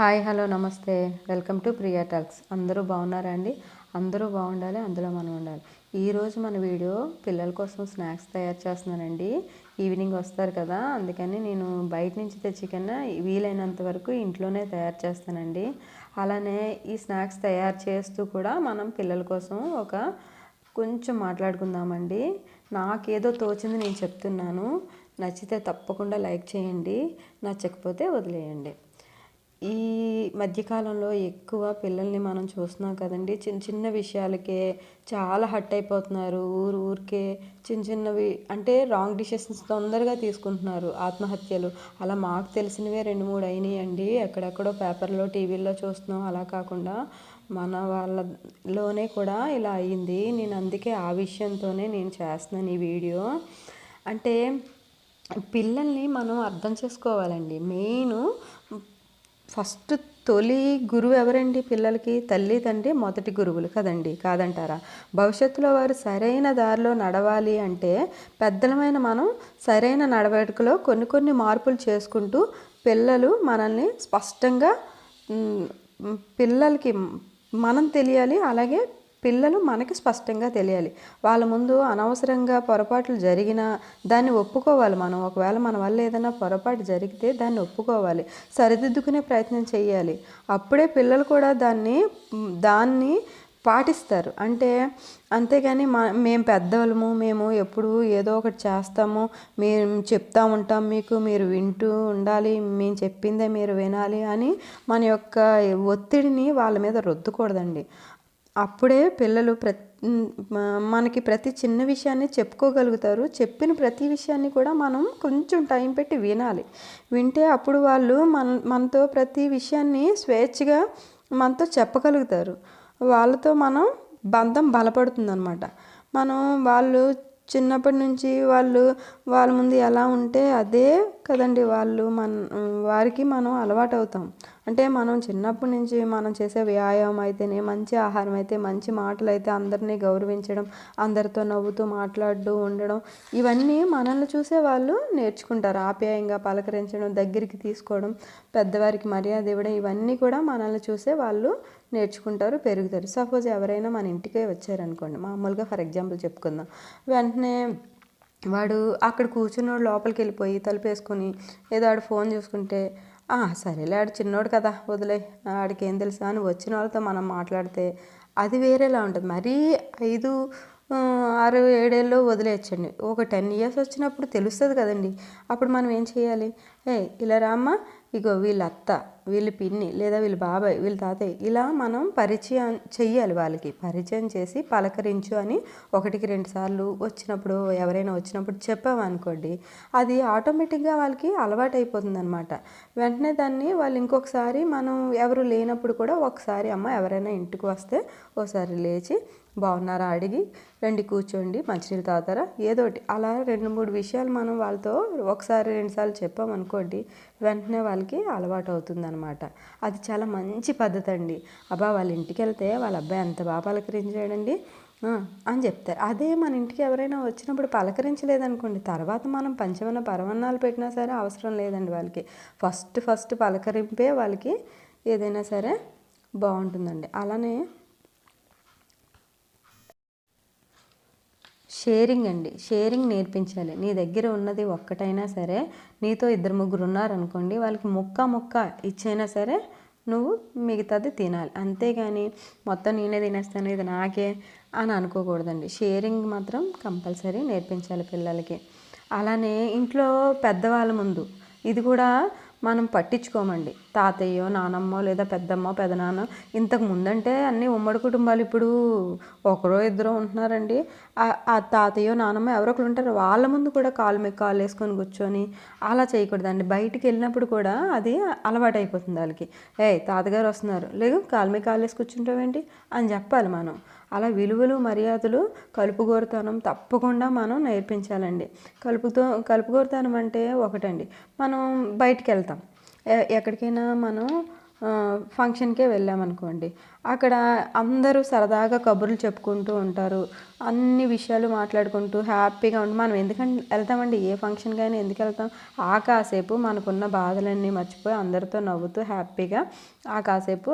Hi hello నమస్తే. Welcome to Priya talks. అందరూ బాగున్నారా అండి? అందరూ బాగుండాలి అందులో మనం ఉండాలి. ఈరోజు మన వీడియో పిల్లల కోసం స్నాక్స్ తయారు చేస్తున్నానండి. ఈవినింగ్ వస్తారు కదా అందుకని నేను బయట నుంచి తెచ్చికన్నా వీలైనంత వరకు ఇంట్లోనే తయారు చేస్తానండి. అలానే ఈ స్నాక్స్ తయారు చేస్తూ కూడా మనం పిల్లల కోసం ఒక కొంచెం మాట్లాడుకుందామండి. నాకేదో తోచింది నేను చెప్తున్నాను. నచ్చితే తప్పకుండా లైక్ చేయండి. నచ్చకపోతే వదిలేయండి. ఈ మధ్యకాలంలో ఎక్కువ పిల్లల్ని మనం చూస్తున్నాం కదండి చిన్న చిన్న విషయాలకే చాలా హట్ అయిపోతున్నారు. ఊరు ఊరికే చిన్న చిన్నవి అంటే రాంగ్ డిసిషన్స్ తొందరగా తీసుకుంటున్నారు ఆత్మహత్యలు. అలా మాకు తెలిసినవే రెండు మూడు అయినాయండి. ఎక్కడెక్కడో పేపర్లో టీవీల్లో చూస్తున్నాం. అలా కాకుండా మన వాళ్ళలోనే కూడా ఇలా అయ్యింది. నేను అందుకే ఆ విషయంతోనే నేను చేస్తున్నాను ఈ వీడియో. అంటే పిల్లల్ని మనం అర్థం చేసుకోవాలండి. మెయిన్ ఫస్ట్ తొలి గురువు ఎవరండి పిల్లలకి? తల్లి తండ్రి మొదటి గురువులు కదండి కాదంటారా? భవిష్యత్తులో వారు సరైన దారిలో నడవాలి అంటే పెద్దలమైన మనం సరైన నడవడికలో కొన్ని కొన్ని మార్పులు చేసుకుంటూ పిల్లలు మనల్ని స్పష్టంగా పిల్లలకి మనం తెలియాలి అలాగే పిల్లలు మనకి స్పష్టంగా తెలియాలి. వాళ్ళ ముందు అనవసరంగా పొరపాట్లు జరిగినా దాన్ని ఒప్పుకోవాలి మనం. ఒకవేళ మన వల్ల ఏదైనా పొరపాటు జరిగితే దాన్ని ఒప్పుకోవాలి. సరిదిద్దుకునే ప్రయత్నం చేయాలి. అప్పుడే పిల్లలు కూడా దాన్ని దాన్ని పాటిస్తారు. అంటే అంతేగాని మా మేము పెద్దవాళ్ళము మేము ఎప్పుడు ఏదో ఒకటి చేస్తాము. మేము చెప్తా ఉంటాం మీకు మీరు వింటూ ఉండాలి మేము చెప్పిందే మీరు వినాలి అని మన యొక్క ఒత్తిడిని వాళ్ళ మీద రుద్దకూడదండి. అప్పుడే పిల్లలు ప్రతి మనకి ప్రతి చిన్న విషయాన్ని చెప్పుకోగలుగుతారు. చెప్పిన ప్రతి విషయాన్ని కూడా మనం కొంచెం టైం పెట్టి వినాలి. వింటే అప్పుడు వాళ్ళు మన మనతో ప్రతి విషయాన్ని స్వేచ్ఛగా మనతో చెప్పగలుగుతారు. వాళ్ళతో మనం బంధం బలపడుతుందన్నమాట. మనం వాళ్ళు చిన్నప్పటి నుంచి వాళ్ళు వాళ్ళ ముందు ఎలా ఉంటే అదే కదండి వాళ్ళు మన వారికి మనం అలవాటు అవుతాం అంటే మనం చిన్నప్పటి నుంచి మనం చేసే వ్యాయామం అయితేనే మంచి ఆహారం అయితే మంచి మాటలు అయితే అందరినీ గౌరవించడం అందరితో నవ్వుతూ మాట్లాడుతూ ఉండడం ఇవన్నీ మనల్ని చూసే వాళ్ళు నేర్చుకుంటారు. ఆప్యాయంగా పలకరించడం దగ్గరికి తీసుకోవడం పెద్దవారికి మర్యాద ఇవ్వడం ఇవన్నీ కూడా మనల్ని చూసే వాళ్ళు నేర్చుకుంటారు పెరుగుతారు. సపోజ్ ఎవరైనా మన ఇంటికే వచ్చారనుకోండి మామూలుగా ఫర్ ఎగ్జాంపుల్ చెప్పుకుందాం. వెంటనే వాడు అక్కడ కూర్చున్నోడు లోపలికి వెళ్ళిపోయి తలుపేసుకొని ఏదో ఆడు ఫోన్ చూసుకుంటే "ఆ, సరేలే ఆడు చిన్నోడు కదా వదిలే ఆడికి ఏం తెలుసు అని వచ్చిన వాళ్ళతో మనం మాట్లాడితే అది వేరేలా ఉంటుంది. మరీ ఐదు ఆరు ఏడేళ్ళు వదిలేయచ్చండి. ఒక టెన్ ఇయర్స్ వచ్చినప్పుడు తెలుస్తుంది కదండి. అప్పుడు మనం ఏం చేయాలి? ఏ ఇలా రామ్మా ఇగో వీళ్ళ అత్త వీళ్ళ పిన్ని లేదా వీళ్ళ బాబాయ్ వీళ్ళ తాతయ్య ఇలా మనం పరిచయం చెయ్యాలి వాళ్ళకి. పరిచయం చేసి పలకరించు అని ఒకటికి రెండు సార్లు వచ్చినప్పుడు ఎవరైనా వచ్చినప్పుడు చెప్పామనుకోండి అది ఆటోమేటిక్గా వాళ్ళకి అలవాటు అయిపోతుంది అనమాట వెంటనే దాన్ని వాళ్ళు ఇంకొకసారి మనం ఎవరు లేనప్పుడు కూడా ఒకసారి అమ్మ ఎవరైనా ఇంటికి వస్తే ఓసారి లేచి బాగున్నారా అడిగి రండి కూర్చోండి మంచినీళ్ళు తాగుతారా? ఏదో ఒకటి. అలా రెండు మూడు విషయాలు మనం వాళ్ళతో ఒకసారి రెండుసార్లు చెప్పామనుకోండి వెంటనే వాళ్ళకి అలవాటు అవుతుందన్నమాట అది చాలా మంచి పద్ధతి అండి అబ్బా వాళ్ళ ఇంటికి వెళ్తే వాళ్ళ అబ్బాయి ఎంత బాగా పలకరించాడండి. అని చెప్తారు అదే మన ఇంటికి ఎవరైనా వచ్చినప్పుడు పలకరించలేదనుకోండి తర్వాత మనం పంచమన్న పరవన్నాలు పెట్టినా సరే అవసరం లేదండి వాళ్ళకి. ఫస్ట్ ఫస్ట్ పలకరింపే వాళ్ళకి ఏదైనా సరే బాగుంటుందండి. అలానే షేరింగ్ అండి. షేరింగ్ నేర్పించాలి. నీ దగ్గర ఉన్నది ఒక్కటైనా సరే నీతో ఇద్దరు ముగ్గురు ఉన్నారనుకోండి వాళ్ళకి ముక్క ముక్క ఇచ్చైనా సరే నువ్వు మిగతాది తినాలి. అంతేగాని మొత్తం నేనే తినేస్తాను ఇది నాకే అని అనుకోకూడదండి. షేరింగ్ మాత్రం కంపల్సరీ నేర్పించాలి పిల్లలకి. అలానే ఇంట్లో పెద్దవాళ్ళ ముందు ఇది కూడా మనం పట్టించుకోమండి. తాతయ్యో నానమ్మో లేదా పెద్దమ్మో పెదనాన్నో ఇంతకు ముందంటే అన్ని ఉమ్మడి కుటుంబాలు ఇప్పుడు ఒకరో ఇద్దరో ఉంటున్నారండి. ఆ- ఆ తాతయ్యో నానమ్మ ఎవరో ఒకరు ఉంటారు. వాళ్ళ ముందు కూడా కాలు మీద కాలు వేసుకొని కూర్చొని అలా చేయకూడదండి. బయటికి వెళ్ళినప్పుడు కూడా అది అలవాటు అయిపోతుంది వాళ్ళకి. ఏ తాతగారు వస్తున్నారు. లేదు కాలు మీద కాలు వేసి కూర్చుంటావేంటి? అని చెప్పాలి మనం. అలా విలువలు మర్యాదలు కలుపుగోరుతనం తప్పకుండా మనం నేర్పించాలండి. కలుపుతో కలుపుగోరుతనం అంటే ఒకటండి. మనం బయటికి వెళ్తాం ఎక్కడికైనా మనం ఫంక్షన్కే వెళ్ళామనుకోండి. అక్కడ అందరూ సరదాగా కబుర్లు చెప్పుకుంటూ ఉంటారు. అన్ని విషయాలు మాట్లాడుకుంటూ హ్యాపీగా ఉండి మనం ఎందుకంటే వెళ్తామండి? ఏ ఫంక్షన్కి అయినా ఎందుకు వెళ్తాం? ఆ కాసేపు మనకున్న బాధలన్నీ మర్చిపోయి అందరితో నవ్వుతూ హ్యాపీగా ఆ కాసేపు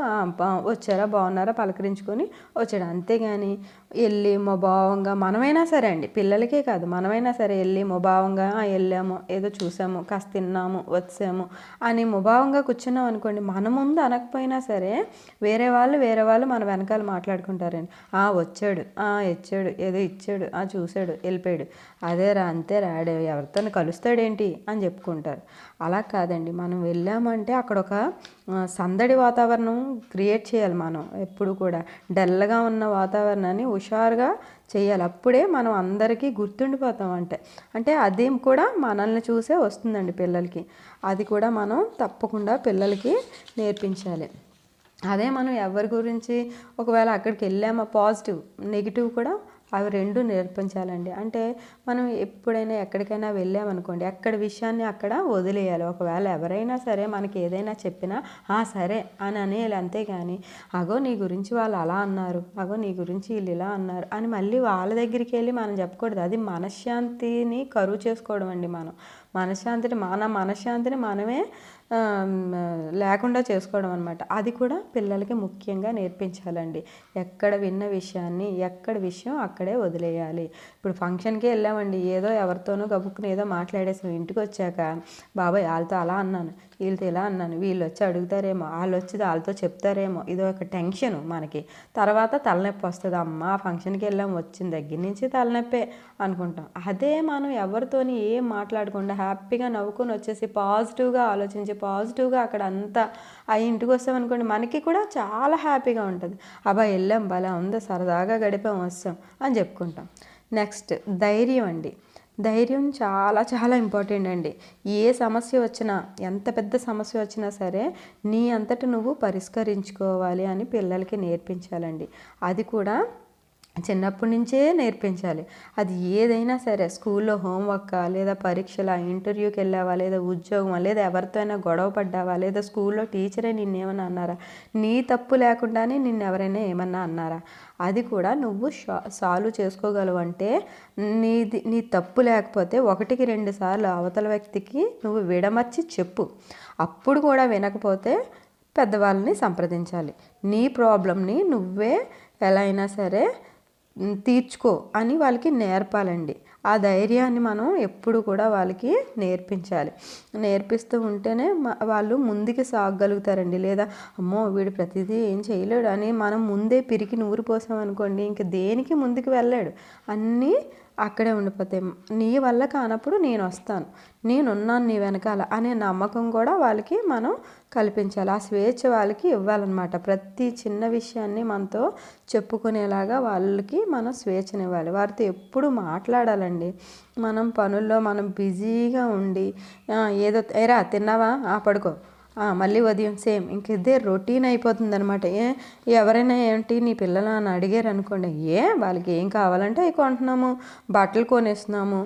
వచ్చారా? బాగున్నారా? పలకరించుకొని వచ్చాడు. అంతేగాని వెళ్ళి మొభావంగా మనమైనా సరే అండి పిల్లలకే కాదు మనమైనా సరే వెళ్ళి మొభావంగా వెళ్ళాము ఏదో చూసాము కాస్త తిన్నాము వచ్చాము అని ముభావంగా కూర్చున్నాం అనుకోండి మన ముందు అనకపోయినా సరే వేరే వాళ్ళు వేరే వాళ్ళు మన వెనకాల మాట్లాడుకుంటారండి. ఆ వచ్చాడు ఆ ఇచ్చాడు ఏదో ఇచ్చాడు ఆ చూశాడు వెళ్ళిపోయాడు. అదేరా అంతే రాడే ఎవరితో కలుస్తాడేంటి అని చెప్పుకుంటారు. అలా కాదండి మనం వెళ్ళామంటే అక్కడ ఒక సందడి వాతావరణం క్రియేట్ చేయాలి మనం ఎప్పుడు కూడా. డల్గా ఉన్న వాతావరణాన్ని హుషారుగా చేయాలి. అప్పుడే మనం అందరికీ గుర్తుండిపోతాం అంటే. అంటే అది కూడా మనల్ని చూసే వస్తుందండి పిల్లలకి. అది కూడా మనం తప్పకుండా పిల్లలకి నేర్పించాలి. అదే మనం ఎవరి గురించి ఒకవేళ అక్కడికి వెళ్ళామా పాజిటివ్ నెగిటివ్ కూడా అవి రెండు నేర్పించాలండి. అంటే మనం ఎప్పుడైనా ఎక్కడికైనా వెళ్ళామనుకోండి ఎక్కడ విషయాన్ని అక్కడ వదిలేయాలి. ఒకవేళ ఎవరైనా సరే మనకి ఏదైనా చెప్పినా ఆ సరే అని అనేయాలి అంతేగాని అగో నీ గురించి వాళ్ళు అలా అన్నారు అగో నీ గురించి వీళ్ళు ఇలా అన్నారు అని మళ్ళీ వాళ్ళ దగ్గరికి వెళ్ళి మనం చెప్పకూడదు. అది మనశ్శాంతిని కరువు చేసుకోవడం అండి మనం. మనశ్శాంతిని మన మనశ్శాంతిని మనమే లేకుండా చేసుకోవడం అనమాట అది కూడా పిల్లలకి ముఖ్యంగా నేర్పించాలండి. ఎక్కడ విన్న విషయాన్ని ఎక్కడ విషయం అక్కడే వదిలేయాలి. ఇప్పుడు ఫంక్షన్కే వెళ్ళామండి. ఏదో ఎవరితోనో గబుక్కుని ఏదో మాట్లాడేసాం. ఇంటికి వచ్చాక బాబాయ్ వాళ్ళతో అలా అన్నాను. వీళ్ళతో ఇలా అన్నాను. వీళ్ళు వచ్చి అడుగుతారేమో. వాళ్ళు వచ్చి వాళ్ళతో చెప్తారేమో. ఇది ఒక టెన్షన్ మనకి. తర్వాత తలనొప్పి వస్తుంది. అమ్మ ఆ ఫంక్షన్కి వెళ్ళాం. వచ్చిన దగ్గర నుంచి తలనొప్పే అనుకుంటాం. అదే మనం ఎవరితోని ఏం మాట్లాడకుండా హ్యాపీగా నవ్వుకొని వచ్చేసి పాజిటివ్గా ఆలోచించి పాజిటివ్గా అక్కడ అంతా ఆ ఇంటికి వస్తామనుకోండి మనకి కూడా చాలా హ్యాపీగా ఉంటుంది. అబ్బా వెళ్ళాం భలే ఉందా సరదాగా గడిపాం వస్తాం అని చెప్పుకుంటాం. నెక్స్ట్ ధైర్యం అండి. ధైర్యం చాలా చాలా ఇంపార్టెంట్ అండి. ఏ సమస్య వచ్చినా ఎంత పెద్ద సమస్య వచ్చినా సరే నీ అంతట నువ్వు పరిష్కరించుకోవాలి అని పిల్లలకి నేర్పించాలండి. అది కూడా చిన్నప్పటి నుంచే నేర్పించాలి. అది ఏదైనా సరే స్కూల్లో హోంవర్క్ లేదా పరీక్షల ఇంటర్వ్యూకి వెళ్ళావా లేదా ఉద్యోగమా లేదా ఎవరితో అయినా గొడవ పడ్డావా లేదా స్కూల్లో టీచరే నిన్నేమన్నా అన్నారా? నీ తప్పు లేకుండానే నిన్ను ఎవరైనా ఏమన్నా అన్నారా? అది కూడా నువ్వు సాల్వ్ చేసుకోగలవు అంటే నీది నీ తప్పు లేకపోతే ఒకటికి రెండు సార్లు అవతల వ్యక్తికి నువ్వు విడమర్చి చెప్పు. అప్పుడు కూడా వినకపోతే పెద్దవాళ్ళని సంప్రదించాలి. నీ ప్రాబ్లమ్ని నువ్వే ఎలా అయినా సరే తీర్చుకో అని వాళ్ళకి నేర్పాలండి. ఆ ధైర్యాన్ని మనం ఎప్పుడు కూడా వాళ్ళకి నేర్పించాలి. నేర్పిస్తూ ఉంటేనే వాళ్ళు ముందుకు సాగగలుగుతారండి లేదా అమ్మో వీడు ప్రతిదీ ఏం చేయలేడు అని మనం ముందే పిరికి నూరు పోసాం అనుకోండి ఇంక దేనికి ముందుకు వెళ్ళాడు? అన్నీ అక్కడే ఉండిపోతాయి. నీ వల్ల కానప్పుడు నేను వస్తాను. నేనున్నాను నీ వెనకాల అనే నమ్మకం కూడా వాళ్ళకి మనం కల్పించాలి. ఆ స్వేచ్ఛ వాళ్ళకి ఇవ్వాలన్నమాట. ప్రతి చిన్న విషయాన్ని మనతో చెప్పుకునేలాగా వాళ్ళకి మనం స్వేచ్ఛనివ్వాలి. వారితో ఎప్పుడు మాట్లాడాలండి. మనం పనుల్లో మనం బిజీగా ఉండి ఏదో ఏరా తిన్నావా? ఆ పడుకో. మళ్ళీ ఉదయం సేమ్. ఇంక ఇదే రొటీన్ అయిపోతుంది అనమాట ఏ ఎవరైనా ఏంటి నీ పిల్లలు అని అడిగారు అనుకోండి ఏ వాళ్ళకి ఏం కావాలంటే అవి కొంటున్నాము. బట్టలు కొనేస్తున్నాము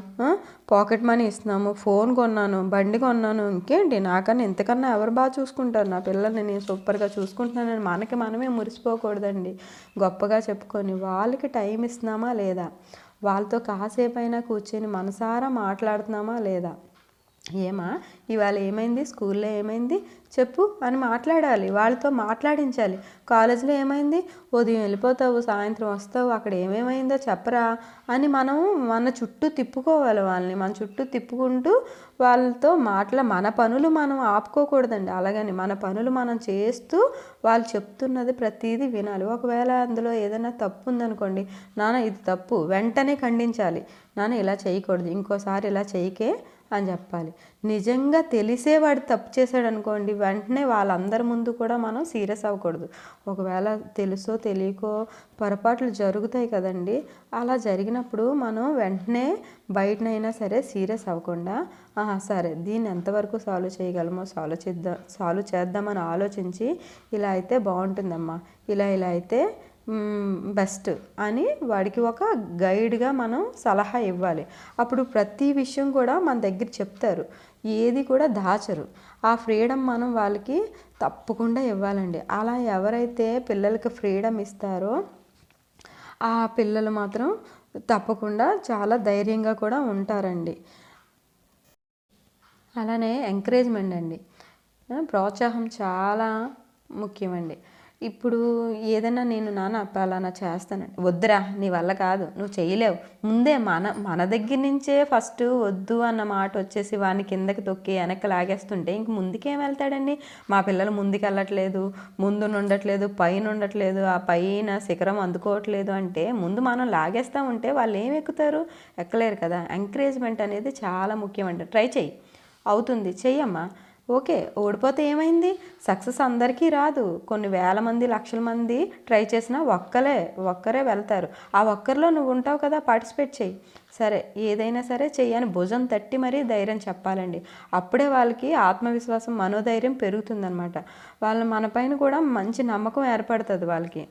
పాకెట్ మనీ ఇస్తున్నాము ఫోన్ కొన్నాను బండి కొన్నాను. ఇంకేంటి నాకన్నా ఇంతకన్నా ఎవరు బాగా చూసుకుంటారు? నా పిల్లల్ని నేను సూపర్గా చూసుకుంటున్నానని మనకి మనమే మురిసిపోకూడదండి. గొప్పగా చెప్పుకొని వాళ్ళకి టైం ఇస్తున్నామా లేదా? వాళ్ళతో కాసేపైనా కూర్చొని మనసారా మాట్లాడుతున్నామా లేదా? ఏమా? ఇవాళ ఏమైంది? స్కూల్లో ఏమైంది? చెప్పు అని మాట్లాడాలి. వాళ్ళతో మాట్లాడించాలి. కాలేజీలో ఏమైంది? ఉదయం వెళ్ళిపోతావు సాయంత్రం వస్తావు అక్కడ ఏమేమైందో చెప్పరా అని మనం మన చుట్టూ తిప్పుకోవాలి వాళ్ళని. మన చుట్టూ తిప్పుకుంటూ వాళ్ళతో మాట్లా మన పనులు మనం ఆపుకోకూడదండి. అలాగని మన పనులు మనం చేస్తూ వాళ్ళు చెప్తున్నది ప్రతిదీ వినాలి. ఒకవేళ అందులో ఏదైనా తప్పు ఉందనుకోండి నాన్న ఇది తప్పు వెంటనే ఖండించాలి. నాన్న ఇలా చేయకూడదు. ఇంకోసారి ఇలా చేయకే అని చెప్పాలి. నిజంగా తెలిసే వాడు తప్పు చేశాడు అనుకోండి వెంటనే వాళ్ళందరి ముందు కూడా మనం సీరియస్ అవ్వకూడదు. ఒకవేళ తెలుసో తెలియకో పొరపాట్లు జరుగుతాయి కదండి అలా జరిగినప్పుడు మనం వెంటనే బయటనైనా సరే సీరియస్ అవ్వకుండా "ఆహా, సరే దీన్ని ఎంతవరకు సాల్వ్ చేయగలమో సాల్వ్ చేద్దాం సాల్వ్ చేద్దామని ఆలోచించి ఇలా అయితే బాగుంటుందమ్మా ఇలా ఇలా అయితే బెస్ట్ అని వాడికి ఒక గైడ్గా మనం సలహా ఇవ్వాలి. అప్పుడు ప్రతి విషయం కూడా మన దగ్గర చెప్తారు. ఏది కూడా దాచరు. ఆ ఫ్రీడమ్ మనం వాళ్ళకి తప్పకుండా ఇవ్వాలండి. అలా ఎవరైతే పిల్లలకి ఫ్రీడమ్ ఇస్తారో ఆ పిల్లలు మాత్రం తప్పకుండా చాలా ధైర్యంగా కూడా ఉంటారండి. అలానే ఎంకరేజ్మెంట్ అండి. ప్రోత్సాహం చాలా ముఖ్యమండి. ఇప్పుడు ఏదైనా నేను నాన్న పలానా చేస్తానండి వద్దురా నీ వల్ల కాదు నువ్వు చేయలేవు. ముందే మన మన దగ్గర నుంచే ఫస్ట్ వద్దు అన్న మాట వచ్చేసి వాడిని కిందకి తొక్కి వెనక్కి లాగేస్తుంటే ఇంక ముందుకేం వెళ్తాడండి? మా పిల్లలు ముందుకు వెళ్ళట్లేదు ముందు ఉండట్లేదు పైన ఉండట్లేదు ఆ పైన శిఖరం అందుకోవట్లేదు అంటే ముందు మనం లాగేస్తూ ఉంటే వాళ్ళు ఏం ఎక్కుతారు? ఎక్కలేరు కదా. ఎంకరేజ్మెంట్ అనేది చాలా ముఖ్యమండి. ట్రై చెయ్యి. అవుతుంది. చెయ్యమ్మా. ఓకే ఓడిపోతే ఏమైంది? సక్సెస్ అందరికీ రాదు. కొన్ని వేల మంది లక్షల మంది ట్రై చేసినా ఒక్కలే ఒక్కరే వెళ్తారు. ఆ ఒక్కరిలో నువ్వు ఉంటావు కదా పార్టిసిపేట్ చేయి. సరే ఏదైనా సరే చెయ్యని భుజం తట్టి మరీ ధైర్యం చెప్పాలండి. అప్పుడే వాళ్ళకి ఆత్మవిశ్వాసం మనోధైర్యం పెరుగుతుందనమాట వాళ్ళ మనపైన కూడా మంచి నమ్మకం ఏర్పడుతుంది వాళ్ళకి.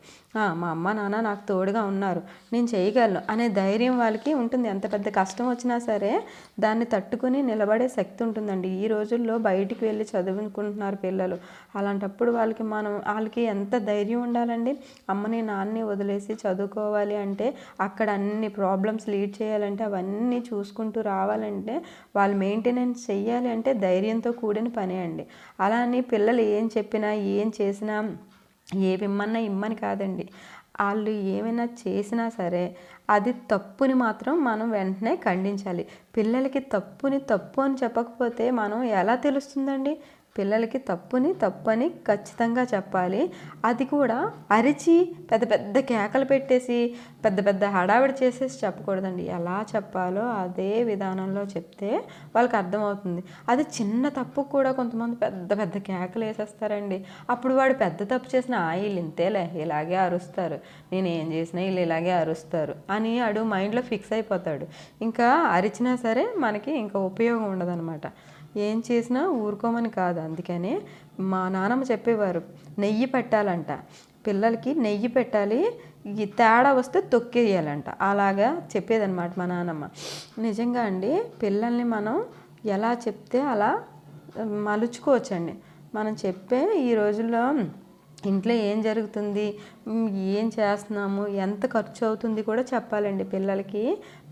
మా అమ్మ నాన్న నాకు తోడుగా ఉన్నారు. నేను చేయగలను అనే ధైర్యం వాళ్ళకి ఉంటుంది. ఎంత పెద్ద కష్టం వచ్చినా సరే దాన్ని తట్టుకుని నిలబడే శక్తి ఉంటుందండి. ఈ రోజుల్లో బయటికి వెళ్ళి చదువుకుంటున్నారు పిల్లలు. అలాంటప్పుడు వాళ్ళకి మనం వాళ్ళకి ఎంత ధైర్యం ఉండాలండి? అమ్మని నాన్నని వదిలేసి చదువుకోవాలి అంటే అక్కడ అన్ని ప్రాబ్లమ్స్ లీడ్ చేయాలంటే అవన్నీ చూసుకుంటూ రావాలంటే వాళ్ళు మెయింటెనెన్స్ చెయ్యాలి అంటే ధైర్యంతో కూడిన పనే అండి. అలా అని పిల్లలు ఏం చెప్పినా ఏం చేసినా ఏవి ఇమ్మన్నా ఇమ్మని కాదండి. వాళ్ళు ఏమైనా చేసినా సరే అది తప్పుని మాత్రం మనం వెంటనే ఖండించాలి. పిల్లలకి తప్పుని తప్పు అని చెప్పకపోతే మనం ఎలా తెలుస్తుందండి? పిల్లలకి తప్పుని తప్పని ఖచ్చితంగా చెప్పాలి. అది కూడా అరిచి పెద్ద పెద్ద కేకలు పెట్టేసి పెద్ద పెద్ద హడావిడి చేసేసి చెప్పకూడదండి. ఎలా చెప్పాలో అదే విధానంలో చెప్తే వాళ్ళకి అర్థమవుతుంది. అది చిన్న తప్పు కూడా కొంతమంది పెద్ద పెద్ద కేకలు వేసేస్తారండి. అప్పుడు వాడు పెద్ద తప్పు చేసిన వీళ్ళు ఇంతేలే ఇలాగే అరుస్తారు. నేను ఏం చేసినా వీళ్ళు ఇలాగే అరుస్తారు అని అడు మైండ్లో ఫిక్స్ అయిపోతాడు. ఇంకా అరిచినా సరే మనకి ఇంకా ఉపయోగం ఉండదన్నమాట. ఏం చేసినా ఊరుకోమని కాదు. అందుకనే మా నాన్నమ్మ చెప్పేవారు నెయ్యి పెట్టాలంట. పిల్లలకి నెయ్యి పెట్టాలి ఈ తేడా వస్తే తొక్కేయాలంట. అలాగా చెప్పేదన్నమాట మా నాన్నమ్మ నిజంగా అండి పిల్లల్ని మనం ఎలా చెప్తే అలా మలుచుకోవచ్చండి. మనం చెప్పే ఈ రోజుల్లో ఇంట్లో ఏం జరుగుతుంది ఏం చేస్తున్నాము? ఎంత ఖర్చు అవుతుంది కూడా చెప్పాలండి పిల్లలకి.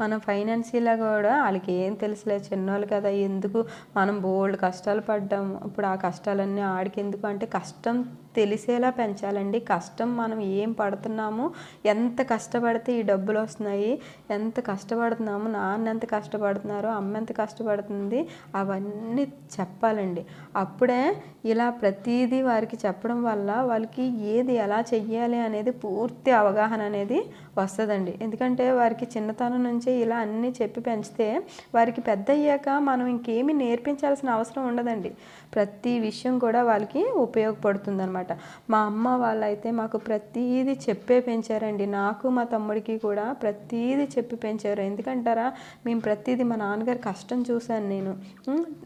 మనం ఫైనాన్షియల్గా కూడా వాళ్ళకి ఏం తెలుసులే చిన్నోళ్ళు కదా ఎందుకు మనం బోల్డ్ కష్టాలు పడ్డాము? ఇప్పుడు ఆ కష్టాలన్నీ ఆడికి ఎందుకు అంటే కష్టం తెలిసేలా పెంచాలండి. కష్టం మనం ఏం పడుతున్నాము? ఎంత కష్టపడితే ఈ డబ్బులు వస్తున్నాయి? ఎంత కష్టపడుతున్నాము? నాన్న ఎంత కష్టపడుతున్నారు అమ్మ ఎంత కష్టపడుతుంది? అవన్నీ చెప్పాలండి. అప్పుడే ఇలా ప్రతిదీ వారికి చెప్పడం వల్ల వాళ్ళకి ఏది ఎలా చెయ్యాలి అనేది పూర్తి అవగాహన అనేది వస్తుందండి. ఎందుకంటే వారికి చిన్నతనం నుంచే ఇలా అన్నీ చెప్పి పెంచితే వారికి పెద్ద అయ్యాక మనం ఇంకేమి నేర్పించాల్సిన అవసరం ఉండదండి. ప్రతి విషయం కూడా వాళ్ళకి ఉపయోగపడుతుంది అనమాట మా అమ్మ వాళ్ళైతే మాకు ప్రతీది చెప్పే పెంచారండి. నాకు మా తమ్ముడికి కూడా ప్రతీది చెప్పి పెంచారు. ఎందుకంటారా? మేము ప్రతీది మా నాన్నగారు కష్టం చూశాను నేను.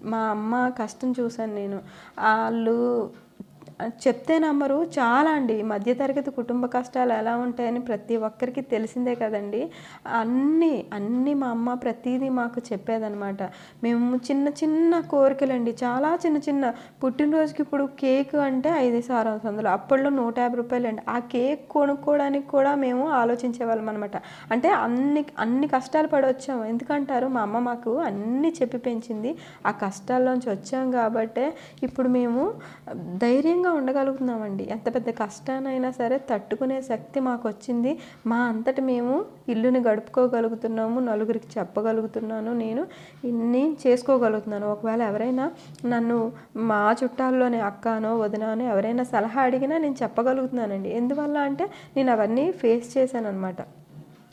మా అమ్మ కష్టం చూశాను నేను. వాళ్ళు చెప్తే నమ్మరు. చాలా అండి. మధ్యతరగతి కుటుంబ కష్టాలు ఎలా ఉంటాయని ప్రతి ఒక్కరికి తెలిసిందే కదండి. అన్నీ అన్నీ మా అమ్మ ప్రతిదీ మాకు చెప్పేదనమాట మేము చిన్న చిన్న కోరికలండి. చాలా చిన్న చిన్న పుట్టినరోజుకి ఇప్పుడు కేక్ అంటే ఐదు సార్ వందలు. అప్పట్లో నూట యాభై రూపాయలు అండి ఆ కేక్ కొనుక్కోవడానికి కూడా మేము ఆలోచించేవాళ్ళం అనమాట అంటే అన్ని అన్ని కష్టాలు పడి వచ్చాము ఎందుకంటారు? మా అమ్మ మాకు అన్నీ చెప్పి పెంచింది. ఆ కష్టాల్లోంచి వచ్చాం కాబట్టే ఇప్పుడు మేము ధైర్యంగా ఉండగలుగుతున్నామండి. ఎంత పెద్ద కష్టానైనా సరే తట్టుకునే శక్తి మాకు వచ్చింది మా అంతటి మేము ఇల్లుని గడుపుకోగలుగుతున్నాము నలుగురికి చెప్పగలుగుతున్నాను నేను ఇన్ని చేసుకోగలుగుతున్నాను. ఒకవేళ ఎవరైనా నన్ను మా చుట్టాల్లోనే అక్కనో వదినానో ఎవరైనా సలహా అడిగినా నేను చెప్పగలుగుతున్నానండి. ఎందువల్ల అంటే నేను అవన్నీ ఫేస్ చేశాను అనమాట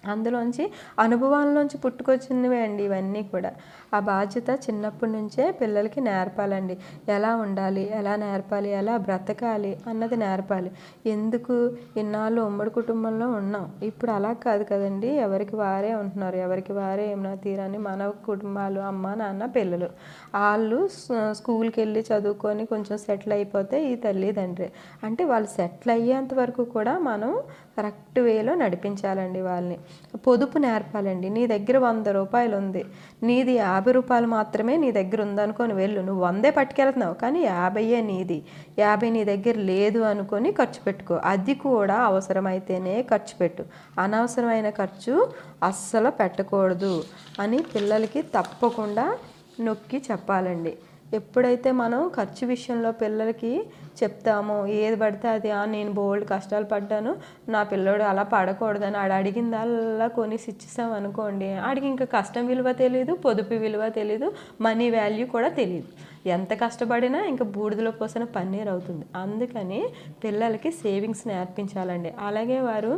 అందులోంచి అనుభవాల్లోంచి పుట్టుకొచ్చినవే అండి ఇవన్నీ కూడా. ఆ బాధ్యత చిన్నప్పటి నుంచే పిల్లలకి నేర్పాలండి. ఎలా ఉండాలి? ఎలా నేర్పాలి? ఎలా బ్రతకాలి? అన్నది నేర్పాలి. ఎందుకు? ఇన్నాళ్ళు ఉమ్మడి కుటుంబంలో ఉన్నాం. ఇప్పుడు అలా కాదు కదండి. ఎవరికి వారే ఉంటున్నారు. ఎవరికి వారే ఏమైనా తీరని మన కుటుంబాలు అమ్మ నాన్న పిల్లలు. వాళ్ళు స్కూల్కి వెళ్ళి చదువుకొని కొంచెం సెటిల్ అయిపోతే ఈ తల్లిదండ్రి. అంటే వాళ్ళు సెటిల్ అయ్యేంత వరకు కూడా మనం కరెక్ట్ వేలో నడిపించాలండి వాళ్ళని. పొదుపు నేర్పాలండి. నీ దగ్గర వంద రూపాయలు ఉంది. నీది యాభై రూపాయలు మాత్రమే నీ దగ్గర ఉందనుకొని వెళ్ళు. నువ్వు వందే పట్టుకెళ్తున్నావు కానీ యాభైయే నీది. యాభై నీ దగ్గర లేదు అనుకొని ఖర్చు పెట్టుకో. అది కూడా అవసరమైతేనే ఖర్చు పెట్టు. అనవసరమైన ఖర్చు అస్సలు పెట్టకూడదు అని పిల్లలకి తప్పకుండా నొక్కి చెప్పాలండి. ఎప్పుడైతే మనం ఖర్చు విషయంలో పిల్లలకి చెప్తామో ఏది పడితే అది నేను బోల్డ్ కష్టాలు పడ్డాను నా పిల్లోడు అలా పడకూడదని ఆడు అడిగిందల్లా కొనిసి ఇచ్చేసాం అనుకోండి ఆడికి ఇంకా కష్టం విలువ తెలియదు పొదుపు విలువ తెలియదు మనీ వాల్యూ కూడా తెలియదు ఎంత కష్టపడినా ఇంకా బూడిదలో పోసిన పన్నీర్ అవుతుంది. అందుకని పిల్లలకి సేవింగ్స్ నేర్పించాలండి. అలాగే వారు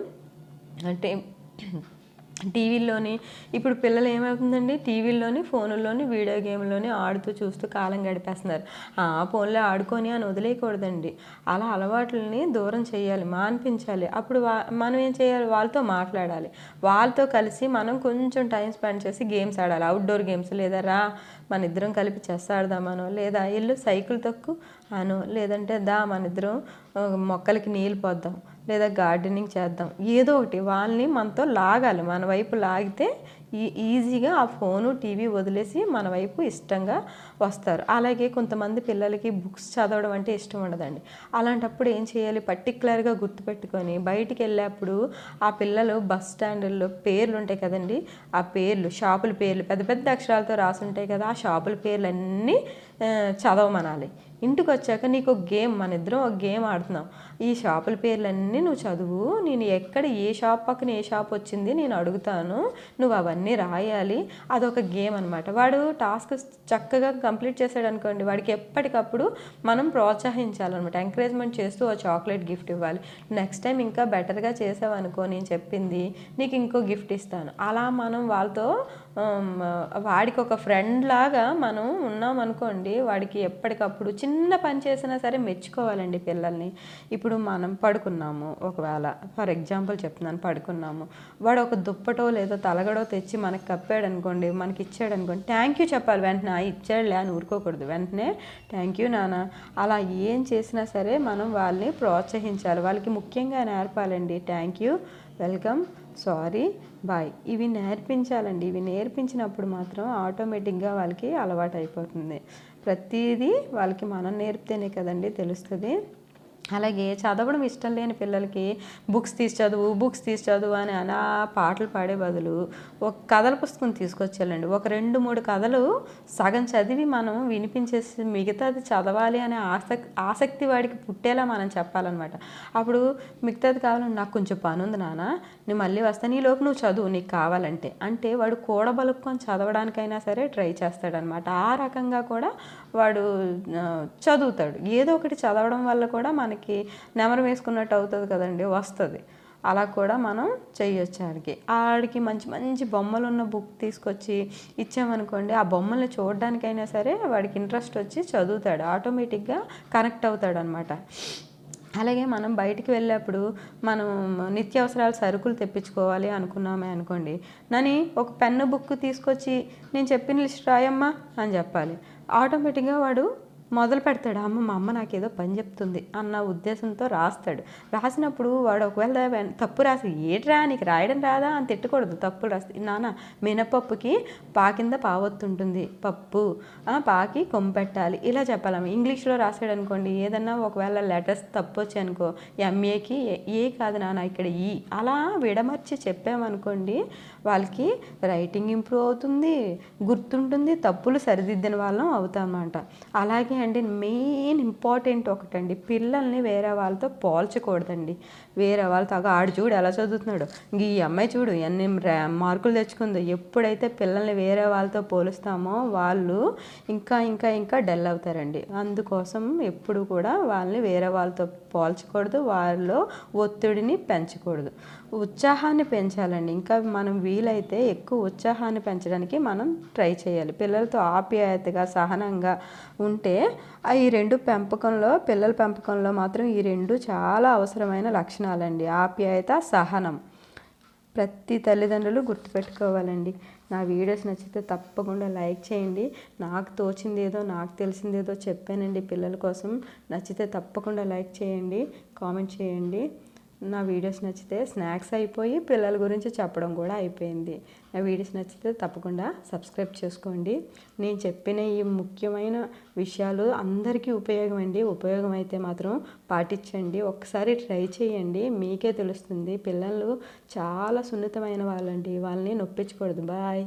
అంటే టీవీల్లోని ఇప్పుడు పిల్లలు ఏమవుతుందండి? టీవీల్లోని ఫోనుల్లోని వీడియో గేమ్లోని ఆడుతూ చూస్తూ కాలం గడిపేస్తున్నారు. ఆ ఫోన్లో ఆడుకొని అని వదిలేయకూడదండి. అలా అలవాట్లని దూరం చేయాలి మాన్పించాలి. అప్పుడు వా మనం ఏం చేయాలి? వాళ్ళతో మాట్లాడాలి. వాళ్ళతో కలిసి మనం కొంచెం టైం స్పెండ్ చేసి గేమ్స్ ఆడాలి. అవుట్డోర్ గేమ్స్ లేదా రా మన ఇద్దరం కలిపి చెస్ ఆడదామనో లేదా ఇల్లు సైకిల్ తొక్కు అనో లేదంటే దా మన ఇద్దరం మొక్కలకి నీళ్ళు పోద్దాం. లేదా గార్డెనింగ్ చేద్దాం. ఏదో ఒకటి వాళ్ళని మనతో లాగాలి. మన వైపు లాగితే ఈ ఈజీగా ఆ ఫోను టీవీ వదిలేసి మన వైపు ఇష్టంగా వస్తారు. అలాగే కొంతమంది పిల్లలకి బుక్స్ చదవడం అంటే ఇష్టం ఉండదండి. అలాంటప్పుడు ఏం చేయాలి? పర్టికులర్గా గుర్తుపెట్టుకొని బయటికి వెళ్ళేప్పుడు ఆ పిల్లలు బస్ స్టాండ్లో పేర్లు ఉంటాయి కదండి. ఆ పేర్లు షాపుల పేర్లు పెద్ద పెద్ద అక్షరాలతో రాసి ఉంటాయి కదా ఆ షాపుల పేర్లు అన్నీ చదవమనాలి. ఇంటికి వచ్చాక నీకు ఒక గేమ్ మన ఇద్దరం ఒక గేమ్ ఆడుతున్నాం. ఈ షాపుల పేర్లన్నీ నువ్వు చదువు. నేను ఎక్కడ ఏ షాప్ పక్కన ఏ షాప్ వచ్చింది నేను అడుగుతాను. నువ్వు అవన్నీ రాయాలి. అదొక గేమ్ అనమాట వాడు టాస్క్ చక్కగా కంప్లీట్ చేశాడు అనుకోండి వాడికి ఎప్పటికప్పుడు మనం ప్రోత్సహించాలన్నమాట. ఎంకరేజ్మెంట్ చేస్తూ ఆ చాక్లెట్ గిఫ్ట్ ఇవ్వాలి. నెక్స్ట్ టైం ఇంకా బెటర్గా చేసావనుకో నేను చెప్పింది నీకు ఇంకో గిఫ్ట్ ఇస్తాను. అలా మనం వాళ్ళతో వాడికి ఒక ఫ్రెండ్ లాగా మనం ఉన్నాం అనుకోండి వాడికి ఎప్పటికప్పుడు చిన్న పని చేసినా సరే మెచ్చుకోవాలండి పిల్లల్ని. ఇప్పుడు మనం పడుకున్నాము ఒకవేళ ఫర్ ఎగ్జాంపుల్ చెప్తున్నాను పడుకున్నాము. వాడు ఒక దుప్పటో లేదో తలగడో తెచ్చి మనకి కప్పాడు అనుకోండి మనకి ఇచ్చాడు అనుకోండి థ్యాంక్ యూ చెప్పాలి వెంటనే. ఇచ్చాడులే అని ఊరుకోకూడదు. వెంటనే థ్యాంక్ యూ నాన్న. అలా ఏం చేసినా సరే మనం వాళ్ళని ప్రోత్సహించాలి. వాళ్ళకి ముఖ్యంగా నేర్పాలండి. Thank you welcome sorry bye ఇవి నేర్పించాలండి. ఇవి నేర్పించినప్పుడు మాత్రం ఆటోమేటిక్గా వాళ్ళకి అలవాటు అయిపోతుంది ప్రతిదీ వాళ్ళకి మనం నేర్పితేనే కదండి తెలుస్తుంది. అలాగే చదవడం ఇష్టం లేని పిల్లలకి బుక్స్ తీసి చదువు బుక్స్ తీసి చదువు అని అలా పాటలు పాడే బదులు ఒక కథల పుస్తకం తీసుకొచ్చేయాలండి. ఒక రెండు మూడు కథలు సగం చదివి మనం వినిపించేసి మిగతాది చదవాలి అనే ఆసక్తి ఆసక్తి వాడికి పుట్టేలా మనం చెప్పాలన్నమాట. అప్పుడు మిగతాది కావాలని నాకు కొంచెం పని ఉంది నాన్న నేను మళ్ళీ వస్తాను ఈలోపు నువ్వు చదువు నీకు కావాలంటే అంటే వాడు కూడబలుక్కొని చదవడానికైనా సరే ట్రై చేస్తాడనమాట ఆ రకంగా కూడా వాడు చదువుతాడు. ఏదో ఒకటి చదవడం వల్ల కూడా మనకి నెమరు వేసుకున్నట్టు అవుతుంది కదండి వస్తుంది. అలా కూడా మనం చేయొచ్చు ఆడికి. ఆడికి మంచి మంచి బొమ్మలు ఉన్న బుక్ తీసుకొచ్చి ఇచ్చామనుకోండి ఆ బొమ్మల్ని చూడడానికైనా సరే వాడికి ఇంట్రెస్ట్ వచ్చి చదువుతాడు ఆటోమేటిక్గా కనెక్ట్ అవుతాడు అనమాట అలాగే మనం బయటికి వెళ్ళేప్పుడు మనం నిత్యావసరాలు సరుకులు తెప్పించుకోవాలి అనుకున్నామే అనుకోండి నని ఒక పెన్ను బుక్ తీసుకొచ్చి నేను చెప్పిన లిస్ట్ రాయమ్మా అని చెప్పాలి. ఆటోమేటిక్గా వాడు మొదలు పెడతాడు అమ్మ మా అమ్మ నాకేదో పని చెప్తుంది అన్న ఉద్దేశంతో రాస్తాడు. రాసినప్పుడు వాడు ఒకవేళ తప్పు రాసి ఏట్రా నీకు రాయడం రాదా? అని తిట్టకూడదు తప్పు రాస్తే. నాన్న మినపప్పుకి పా కింద పావొత్తుంటుంది పప్పు పాకి కొమ్పెట్టాలి ఇలా చెప్పాలమ్మ. ఇంగ్లీష్లో రాసాడు అనుకోండి ఏదన్నా ఒకవేళ లెటర్స్ తప్పు వచ్చాయనుకో ఎంఏకి ఏ కాదు నాన్న ఇక్కడ ఈ. అలా విడమర్చి చెప్పామనుకోండి వాళ్ళకి రైటింగ్ ఇంప్రూవ్ అవుతుంది గుర్తుంటుంది తప్పులు సరిదిద్దిన వాళ్ళం అవుతామంట అలాగే అండి మెయిన్ ఇంపార్టెంట్ ఒకటండి. పిల్లల్ని వేరే వాళ్ళతో పోల్చకూడదండి. వేరే వాళ్ళతో ఆడు చూడు ఎలా చదువుతున్నాడు. ఈ అమ్మాయి చూడు ఎన్ని రా- మార్కులు తెచ్చుకుందో. ఎప్పుడైతే పిల్లల్ని వేరే వాళ్ళతో పోలుస్తామో వాళ్ళు ఇంకా ఇంకా ఇంకా డల్ అవుతారండి. అందుకోసం ఎప్పుడు కూడా వాళ్ళని వేరే వాళ్ళతో పోల్చకూడదు వారిలో ఒత్తిడిని పెంచకూడదు. ఉత్సాహాన్ని పెంచాలండి. ఇంకా మనం వీలైతే ఎక్కువ ఉత్సాహాన్ని పెంచడానికి మనం ట్రై చేయాలి. పిల్లలతో ఆప్యాయతగా సహనంగా ఉంటే ఆ ఈ రెండు పెంపకంలో పిల్లల పెంపకంలో మాత్రం ఈ రెండు చాలా అవసరమైన లక్షణాలండి. ఆప్యాయత సహనం. ప్రతి తల్లిదండ్రులు గుర్తుపెట్టుకోవాలండి. నా వీడియోస్ నచ్చితే తప్పకుండా లైక్ చేయండి. నాకు తోచింది ఏదో నాకు తెలిసింది ఏదో చెప్పానండి పిల్లల కోసం. నచ్చితే తప్పకుండా లైక్ చేయండి కామెంట్ చేయండి. నా వీడియోస్ నచ్చితే స్నాక్స్ అయిపోయి పిల్లల గురించి చెప్పడం కూడా అయిపోయింది. నా వీడియోస్ నచ్చితే తప్పకుండా సబ్స్క్రైబ్ చేసుకోండి. నేను చెప్పిన ఈ ముఖ్యమైన విషయాలు అందరికీ ఉపయోగం అండి. ఉపయోగం అయితే మాత్రం పాటించండి. ఒకసారి ట్రై చేయండి. మీకే తెలుస్తుంది. పిల్లలు చాలా సున్నితమైన వాళ్ళండి. వాళ్ళని నొప్పించకూడదు. బాయ్.